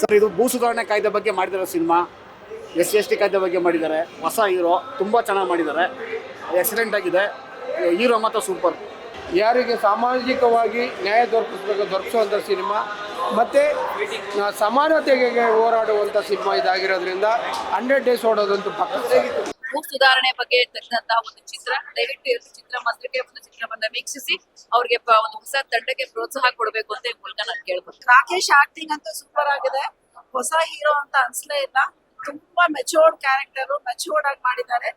Sir, ಇದು ಭೂ ಸುಧಾರಣೆ ಕಾಯ್ದೆ ಬಗ್ಗೆ ಮಾಡಿದ್ದಾರೆ cinema. S C S T ಕಾಯ್ದೆ ಬಗ್ಗೆ ಮಾಡಿದ್ದಾರೆ. ಹೊಸ ಹೀರೋ, ತುಂಬ ಚೆನ್ನಾಗಿ ಮಾಡಿದ್ದಾರೆ. ಎಕ್ಸಲೆಂಟ್ ಆಗಿದೆ. ಹೀರೋ ಮಾತ್ರ ಸೂಪರ್ ಯಾರಿಗೆ ಸಾಮಾಜಿಕವಾಗಿ ನ್ಯಾಯ ದೊರಕಿಸ್ಬೇಕು ದೊರಕಿಸುವಂಥ ಸಿನಿಮಾ. ಮತ್ತು ಸಮಾನತೆಗೆ ಹೋರಾಡುವಂಥ ಸಿನಿಮಾ ಇದಾಗಿರೋದ್ರಿಂದ ಹಂಡ್ರೆಡ್ ಡೇಸ್ ಓಡೋದಂತೂ ಪಕ್ಕ. ಭೂ ಸುಧಾರಣೆ ಬಗ್ಗೆ ತೆಗೆದಂತಹ ಒಂದು ಚಿತ್ರ ದಯವಿಟ್ಟು ಎರಡು ಚಿತ್ರ ಮಾತ್ರಕ್ಕೆ ಒಂದು ಚಿತ್ರವನ್ನ ವೀಕ್ಷಿಸಿ ಅವ್ರಿಗೆ ಒಂದು ಹೊಸ ತಂಡಕ್ಕೆ ಪ್ರೋತ್ಸಾಹ ಕೊಡಬೇಕು ಅಂತ ಈ ಮೂಲಕ ನಾನು ಕೇಳ್ಬೋದು ರಾಕೇಶ್ ಆಕ್ಟಿಂಗ್ ಅಂತೂ ಸೂಪರ್ ಆಗಿದೆ. ಹೊಸ ಹೀರೋ ಅಂತ ಅನ್ಸ್ಲೇ ಇಲ್ಲ. ತುಂಬಾ ಮೆಚೋರ್ಡ್ ಕ್ಯಾರೆಕ್ಟರ್ ಮೆಚೋರ್ಡ್ ಆಗಿ ಮಾಡಿದ್ದಾರೆ.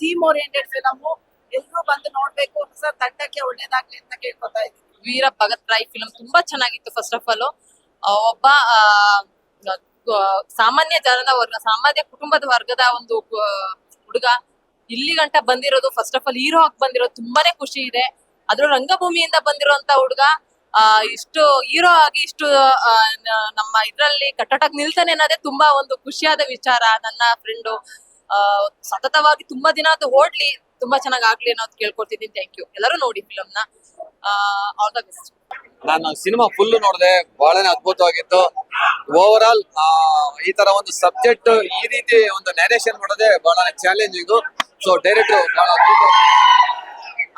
ಥೀಮ್ ಓರಿಯೆಂಟೆಡ್ ಫಿಲಮ್ ಎಲ್ಲರೂ ಬಂದು ನೋಡ್ಬೇಕು. ಹೊಸ ತಂಡಕ್ಕೆ ಒಳ್ಳೇದಾಗ್ಲಿ ಅಂತ ಕೇಳ್ಕೊತಾ ಇದ್ದೀನಿ. ವೀರ ಭಗತ್ ರಾಯ್ ಫಿಲಮ್ ತುಂಬಾ ಚೆನ್ನಾಗಿತ್ತು ಫಸ್ಟ್ ಆಫ್ ಆಲ್ ಒಬ್ಬ ಸಾಮಾನ್ಯ ಜನದ ವರ್ಗ ಸಾಮಾನ್ಯ ಕುಟುಂಬದ ವರ್ಗದ ಒಂದು ಹುಡುಗ ಇಲ್ಲಿ ಗಂಟ ಬಂದಿರೋದು ಫಸ್ಟ್ ಆಫ್ ಆಲ್ ಹೀರೋ ಆಗಿ ಬಂದಿರೋದು ತುಂಬಾನೇ ಖುಷಿ ಇದೆ. ಅದ್ರ ರಂಗಭೂಮಿಯಿಂದ ಬಂದಿರೋಂತ ಹುಡುಗ, ಆ, ಇಷ್ಟು ಹೀರೋ ಆಗಿ ಇಷ್ಟು ನಮ್ಮ ಇದ್ರಲ್ಲಿ ಕಟ್ಟಟಾಗಿ ನಿಲ್ತಾನೆ ಅನ್ನೋದೇ ತುಂಬಾ ಒಂದು ಖುಷಿಯಾದ ವಿಚಾರ. ನನ್ನ ಫ್ರೆಂಡು ಸತತವಾಗಿ ತುಂಬಾ ದಿನ ಅದು ಓಡ್ಲಿ, ತುಂಬಾ ಚೆನ್ನಾಗಿ ಆಗ್ಲಿ ಅನ್ನೋದು ಕೇಳ್ಕೊಳ್ತಿದ್ದೀನಿ. ಥ್ಯಾಂಕ್ ಯು ಎಲ್ಲರೂ ನೋಡಿ ಫಿಲಮ್ನ. ದ ನಾನು ಸಿನಿಮಾ ಫುಲ್ ನೋಡಿದೆ ಬಹಳನೇ ಅದ್ಭುತವಾಗಿತ್ತು. ಓವರ್ ಆಲ್ ಈ ತರ ಒಂದು ಸಬ್ಜೆಕ್ಟ್ ಈ ರೀತಿ ಒಂದು ನ್ಯಾರೇಷನ್ ಮಾಡೋದೇ ಬಹಳ ಚಾಲೆಂಜಿಂಗ್ ಸೊ ಡೈರೆಕ್ಟರ್ ಬಹಳ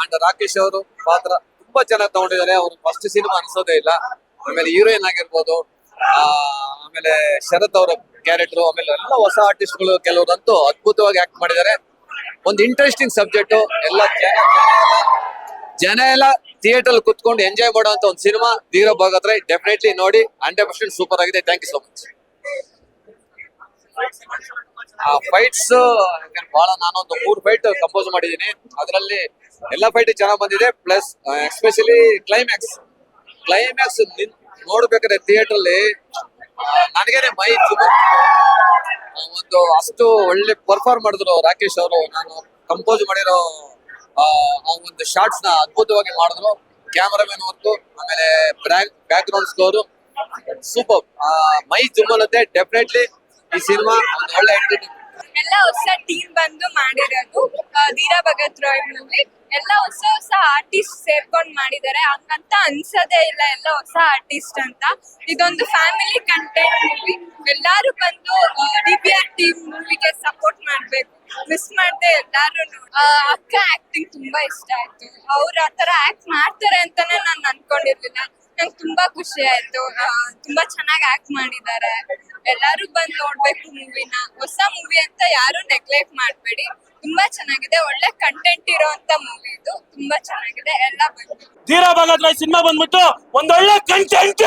ಅಂಡ್ ರಾಕೇಶ್ ಅವರು ಪಾತ್ರ ತುಂಬಾ ಚೆನ್ನಾಗಿ ತಗೊಂಡಿದ್ದಾರೆ. ಅವರು ಫಸ್ಟ್ ಸಿನಿಮಾ ಅನಿಸೋದೇ ಇಲ್ಲ. ಆಮೇಲೆ ಹೀರೋಯಿನ್ ಆಗಿರ್ಬೋದು ಆಮೇಲೆ ಶರತ್ ಅವರ ಕ್ಯಾರೆಕ್ಟರ್ ಆಮೇಲೆ ಎಲ್ಲ ಹೊಸ ಆರ್ಟಿಸ್ಟ್ಗಳು ಕೆಲವರಂತೂ ಅದ್ಭುತವಾಗಿ ಆಕ್ಟ್ ಮಾಡಿದ್ದಾರೆ. ಒಂದು ಇಂಟ್ರೆಸ್ಟಿಂಗ್ ಸಬ್ಜೆಕ್ಟ್ ಎಲ್ಲ, ಜನ ಎಲ್ಲ ಥಿಯೇಟರ್ ಕುತ್ಕೊಂಡು ಎಂಜಾಯ್ ಮಾಡುವಂತ ಒಂದು ಸಿನಿಮಾ ಧೀರ ಭಾಗತ್ರ ಡೆಫಿನೆಟ್ಲಿ ನೋಡಿ ಹಂಡ್ರೆಡ್ ಪರ್ಸೆಂಟ್ ಸೂಪರ್ ಆಗಿದೆ. Thank you so much fights ಬಹಳ ನಾನೊಂದು ಮೂರು ಫೈಟ್ ಕಂಪೋಸ್ ಮಾಡಿದ್ದೀನಿ. ಅದರಲ್ಲಿ ಎಲ್ಲ ಫೈಟ್ ಚೆನ್ನಾಗಿ ಬಂದಿದೆ. ಪ್ಲಸ್ ಎಸ್ಪೆಷಲಿ ಕ್ಲೈಮ್ಯಾಕ್ಸ್ ಕ್ಲೈಮ್ಯಾಕ್ಸ್ ನೋಡ್ಬೇಕಾದ್ರೆ ಥಿಯೇಟರ್ ಅಲ್ಲಿ ನನಗೇನೆ ಮೈ ಒಂದು ಅಷ್ಟು ಒಳ್ಳೆ ಪರ್ಫಾರ್ಮ್ ಮಾಡಿದ್ರು ರಾಕೇಶ್ ಅವರು. ನಾನು ಕಂಪೋಸ್ ಮಾಡಿರೋ ಆ ಒಂದು ಶಾರ್ಟ್ಸ್ನ ಅದ್ಭುತವಾಗಿ ಮಾಡಿದ್ರು. ಕ್ಯಾಮರಾಮನ್ ಹೊತ್ತು, ಆಮೇಲೆ ಬ್ಯಾಕ್ ಗ್ರೌಂಡ್ ಸ್ಕೋರು ಸೂಪರ್ ಮೈ ಜುಮ್ಮಲತ್ತೆ ಡೆಫಿನೆಟ್ಲಿ ಈ ಸಿನಿಮಾ ಒಂದು ಒಳ್ಳೆ ಎಂಟರ್ಟೈನ್ಮೆಂಟ್ ಎಲ್ಲ ಹೊಸ ಟೀಮ್ ಬಂದು ಮಾಡಿರೋದು ದೀರಾ ಭಗತ್ ರಾಯ್ ಮೂವಿ ಎಲ್ಲ ಹೊಸ ಹೊಸ ಆರ್ಟಿಸ್ಟ್ ಸೇರ್ಕೊಂಡ್ ಮಾಡಿದ್ದಾರೆ ಹಂಗಂತ ಅನ್ಸೋದೇ ಇಲ್ಲ ಎಲ್ಲ ಹೊಸ ಆರ್ಟಿಸ್ಟ್ ಅಂತ. ಇದೊಂದು ಫ್ಯಾಮಿಲಿ ಕಂಟೆಂಟ್ ಮೂವಿ ಎಲ್ಲಾರು ಬಂದು ಡಿ ಬಿ ಆರ್ ಟೀಮ್ ಮೂವಿಗೆ ಸಪೋರ್ಟ್ ಮಾಡ್ಬೇಕು. ಮಿಸ್ ಮಾಡ್ದೆ ಎಲ್ಲಾರು ಅಕ್ಕ ಆಕ್ಟಿಂಗ್ ತುಂಬಾ ಇಷ್ಟ ಆಯ್ತು. ಅವ್ರು ಆತರ ಆಕ್ಟ್ ಮಾಡ್ತಾರೆ ಅಂತಾನೆ ನಾನು ಅನ್ಕೊಂಡಿರ್ಲಿಲ್ಲ. ನಂಗೆ ತುಂಬಾ ಖುಷಿ ಆಯ್ತು. ತುಂಬಾ ಚೆನ್ನಾಗಿ ಆಕ್ಟ್ ಮಾಡಿದ್ದಾರೆ. ಎಲ್ಲಾರು ಬಂದ್ ನೋಡ್ಬೇಕು ಮೂವಿನ ಹೊಸ ಮೂವಿ ಅಂತ ಯಾರು ನೆಗ್ಲೆಕ್ಟ್ ಮಾಡ್ಬೇಡಿ. ತುಂಬಾ ಚೆನ್ನಾಗಿದೆ. ಒಳ್ಳೆ ಕಂಟೆಂಟ್ ಇರೋಂತ ಮೂವಿ ಇದು. ತುಂಬಾ ಚೆನ್ನಾಗಿದೆ. ಎಲ್ಲ ಬಂದು ಭಗತ್ ರಾಯ್ ಸಿನಿಮಾ ಬಂದ್ಬಿಟ್ಟು ಒಂದೊಳ್ಳೆ ಕಂಟೆಂಟ್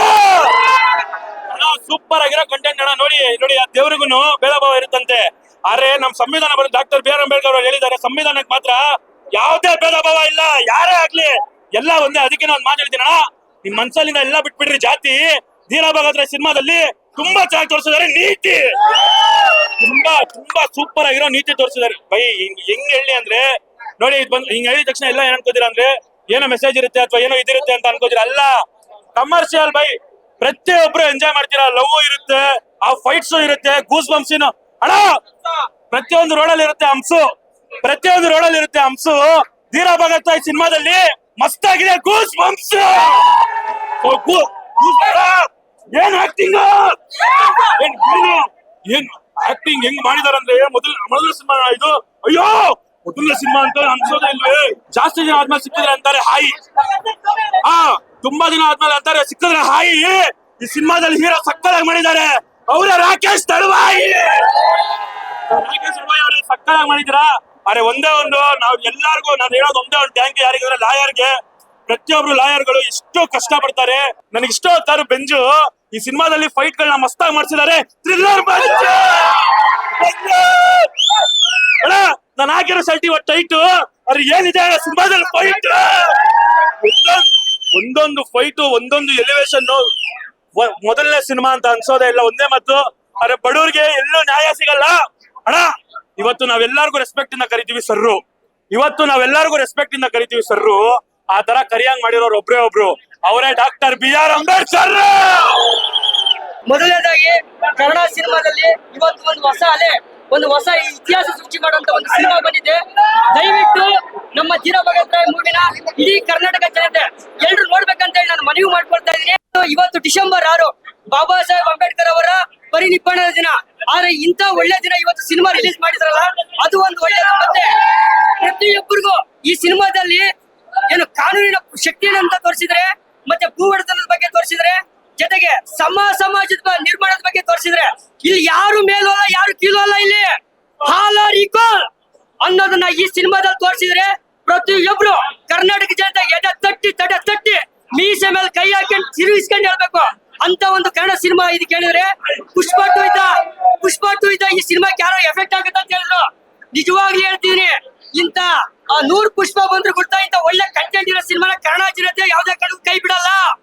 ಸೂಪರ್ ಆಗಿರೋ ಕಂಟೆಂಟ್ ಅಣ್ಣ. ನೋಡಿ ನೋಡಿ, ಆ ದೇವ್ರಿಗೂ ಬೇಳಭಾವ ಇರುತ್ತಂತೆ. ಆದ್ರೆ ನಮ್ ಸಂವಿಧಾನ ಬರೋ ಡಾಕ್ಟರ್ ಬಿ ಆರ್ ಅಂಬೇಡ್ಕರ್ ಅವರು ಹೇಳಿದ್ದಾರೆ, ಸಂವಿಧಾನಕ್ಕೆ ಮಾತ್ರ ಯಾವುದೇ ಭೇದ ಭಾವ ಇಲ್ಲ. ಯಾರೇ ಆಗ್ಲಿ, ಎಲ್ಲ ಒಂದೇ. ಅದಕ್ಕೆ ನಾನು ಹೇಳ್ತೀನಿ ಅಣ್ಣ. ನಿಮ್ ಮನ್ಸಲ್ಲಿಂದ ಎಲ್ಲ ಬಿಟ್ಬಿಡ್ರಿ ಜಾತಿ. ಧೀರಾ ಸಿನಿಮಾದಲ್ಲಿ ತುಂಬಾ ಚೆನ್ನಾಗಿ ತೋರಿಸಿದ್ದಾರೆ, ನೀತಿ. ತುಂಬಾ ತುಂಬಾ ಸೂಪರ್ ಆಗಿರೋ ನೀತಿ ತೋರಿಸಿದ್ದಾರೆ. ಬೈ, ಹಿಂಗ್ ಹೇಳಿ ಅಂದ್ರೆ, ನೋಡಿ, ಇದ್ ಬಂದ್, ಹಿಂಗ್ ಹೇಳಿದ ತಕ್ಷಣ ಎಲ್ಲ ಏನ್ ಅನ್ಕೋತೀರಾ ಅಂದ್ರೆ, ಏನೋ ಮೆಸೇಜ್ ಇರುತ್ತೆ ಅಥವಾ ಏನೋ ಇದಿರುತ್ತೆ ಅಂತ ಅನ್ಕೋತೀರಾ? ಅಲ್ಲ ಕಮರ್ಷಿಯಲ್ ಬೈ, ಪ್ರತಿಯೊಬ್ರು ಎಂಜಾಯ್ ಮಾಡ್ತೀರಾ? ಲವ್ ಇರುತ್ತೆ, ಆ ಫೈಟ್ಸ್ ಇರುತ್ತೆ ಗೂಸ್ ಬಂಪ್ಸಿನ ಅಣ್ಣ, ಪ್ರತಿಯೊಂದು ರೋಡಲ್ಲಿ ಇರುತ್ತೆ ಹಂಸು. ಪ್ರತಿಯೊಂದು ರೋಡಲ್ಲಿ ಇರುತ್ತೆ ಹಂಸು. ಧೀರಾ ಭಗತ್ ಈ ಸಿನಿಮಾದಲ್ಲಿ ಮಸ್ತಾಗಿದೆ ಗೂಸ್ ಬಂಪ್ಸ್ ಏನ್ ಆಕ್ಟಿಂಗ್ ಏನ್ ಏನು? ಆಕ್ಟಿಂಗ್ ಹೆಂಗ್ ಮಾಡಿದಾರಂದ್ರೆ ಮೊದಲ ಮೊದಲ ಸಿನಿಮಾ ಇದು. ಅಯ್ಯೋ! ಮೊದಲ ಸಿನಿಮಾ ಅಂತ ಅನ್ಸೋದೇ ಇಲ್ವೇ? ಜಾಸ್ತಿ ದಿನ ಆದ್ಮೇಲೆ ಸಿಕ್ಕಿದ್ರೆ ಅಂತಾರೆ, ಹಾಯಿ. ಹಾ, ತುಂಬಾ ದಿನ ಆದ್ಮೇಲೆ ಅಂತಾರೆ, ಸಿಕ್ಕಿದ್ರೆ ಹಾಯಿ. ಈ ಸಿನಿಮಾದಲ್ಲಿ ಹೀರೋ ಸಕ್ಕದಾಗಿ ಮಾಡಿದ್ದಾರೆ. ಅವರ ರಾಕೇಶ್ ತಳವಾಯಿ ರಾಕೇಶ್ ತಳವಾಯಿ ಅವರೇ ಸಕ್ಕದಾಗಿ ಮಾಡಿದ್ದೀರಾ? ಅರೆ ಒಂದೇ ಒಂದು, ನಾವು ಎಲ್ಲಾರ್ಗು, ನಾನು ಹೇಳೋದು ಒಂದೇ ಒಂದು ಟ್ಯಾಂಕ್ ಯಾರಿಗಂದ್ರೆ, ಲಾಯರ್ಗೆ. ಪ್ರತಿಯೊಬ್ರು ಲಾಯರ್ಗಳು ಎಷ್ಟು ಕಷ್ಟ ಪಡ್ತಾರೆ ನನಗೆ ಇಷ್ಟ ಹೊತ್ತಾರು ಬೆಂಜು, ಈ ಸಿನಿಮಾದಲ್ಲಿ ಫೈಟ್ ಗಳನ್ನ ಮಸ್ತಾಗಿ ಮಾಡಿಸಿದ್ದಾರೆ. ಥ್ರಿಲ್ಲರ್ ಅಣ್ಣ ನಾನು ಹಾಕಿರೋ ಶರ್ಟ್ ಇವತ್ತು ಟೈಟ್ ಅದ್ರ ಏನಿದೆ ಸಿನಿಮಾದಲ್ಲಿ ಫೈಟ್ ಒಂದೊಂದು ಫೈಟ್ ಒಂದೊಂದು ಎಲಿವೇಶನ್ ಮೊದಲನೇ ಸಿನಿಮಾ ಅಂತ ಅನ್ಸೋದೇ ಇಲ್ಲ, ಒಂದೇ ಮತ್ತು ಅರೆ ಬಡವ್ರಿಗೆ ಎಲ್ಲೂ ನ್ಯಾಯ ಸಿಗಲ್ಲ. ಅಣ್ಣ, ಇವತ್ತು ನಾವೆಲ್ಲರಿಗೂ ರೆಸ್ಪೆಕ್ಟ್ ಇಂದ ಕರಿತೀವಿ ಸರ್ರು. ಇವತ್ತು ನಾವೆಲ್ಲರಿಗೂ ರೆಸ್ಪೆಕ್ಟ್ ಇಂದ ಕರಿತೀವಿ ಸರ್ರು. ಆ ತರ ಕರಿಯಂಗ್ ಮಾಡಿರೋರು ಒಬ್ರೇ ಒಬ್ರು. ಅವರೇ ಡಾಕ್ಟರ್ ಬಿ ಆರ್ ಅಂಬೇಡ್ಕರ್. ಮೊದಲನೇದಾಗಿ ಕನ್ನಡ ಸಿನಿಮಾದಲ್ಲಿ ಇವತ್ತು ಒಂದು ಹೊಸ ಅಲೆ. ಒಂದು ಹೊಸ ಇತಿಹಾಸ ಸೃಷ್ಟಿ ಮಾಡುವಂತ ಒಂದು ಸಿನಿಮಾ ಬಂದಿದೆ. ದಯವಿಟ್ಟು ನಮ್ಮ ಧೀರ ಭಗತ್ ರಾಯ್ ಮೂವಿನ ಇಡೀ ಕರ್ನಾಟಕ ಜನತೆ ಎಲ್ರು ನೋಡ್ಬೇಕಂತ ಹೇಳಿ ನಾನು ಮನವಿ ಮಾಡ್ಕೊಳ್ತಾ ಇದ್ದೀನಿ. ಇವತ್ತು ಡಿಸೆಂಬರ್ ಆರು ಬಾಬಾ ಸಾಹೇಬ್ ಅಂಬೇಡ್ಕರ್ ಅವರ ಪರಿನಿಪ್ಪಣದ ದಿನ. ಆದ್ರೆ ಇಂತ ಒಳ್ಳೆ ದಿನ ಇವತ್ತು ಸಿನಿಮಾ ರಿಲೀಸ್ ಮಾಡಿದ್ರಲ್ಲ, ಅದು ಒಂದು ಒಳ್ಳೆಯದು ಮತ್ತೆ ಪ್ರತಿಯೊಬ್ಬರಿಗೂ ಈ ಸಿನಿಮಾದಲ್ಲಿ ಏನು ಕಾನೂನಿನ ಶಕ್ತಿಯನ್ನು ಅಂತ ತೋರಿಸಿದ್ರೆ, ಮತ್ತೆ ಭೂ ಬಗ್ಗೆ ತೋರಿಸಿದ್ರೆ ಜೊತೆಗೆ ಸಮ ಸಮಾಜದ ನಿರ್ಮಾಣದ ಬಗ್ಗೆ ತೋರಿಸಿದ್ರೆ ಇಲ್ಲಿ ಯಾರು ಮೇಲೋಲ್ಲ ಯಾರು ಕೀಳೋಲ್ಲ ಇಲ್ಲಿ. ಆಲ್ ಆರ್ ಈಕ್ವಲ್ ಅನ್ನೋದನ್ನ ಈ ಸಿನಿಮಾದಲ್ಲಿ ತೋರಿಸಿದ್ರೆ ಪ್ರತಿಯೊಬ್ರು ಕರ್ನಾಟಕ ಜನತೆ ಎಡೆ ತಟ್ಟಿ, ತಡೆ ತಟ್ಟಿ ಮೀಸೆ ಮೇಲೆ ಕೈ ಹಾಕೊಂಡು ತಿರುಗಿಸ್ಕೊಂಡು ಹೇಳ್ಬೇಕು. ಅಂತ ಒಂದು ಕನ್ನಡ ಸಿನಿಮಾ ಇದು ಕೇಳಿದ್ರೆ ಪುಷ್ಪ ಟು ಇದ್ದ ಪುಷ್ಪ ಟು ಇದ್ದ ಈ ಸಿನಿಮಾಕ್ಕೆ ಯಾರೋ ಎಫೆಕ್ಟ್ ಆಗುತ್ತೆ ಅಂತ ಹೇಳಿದ್ರು. ನಿಜವಾಗ್ಲೂ ಹೇಳ್ತೀನಿ ಇಂತ ನೂರ್ ಪುಷ್ಪ ಬಂದ್ರು ಕೊಡ್ತಾ ಇಂತ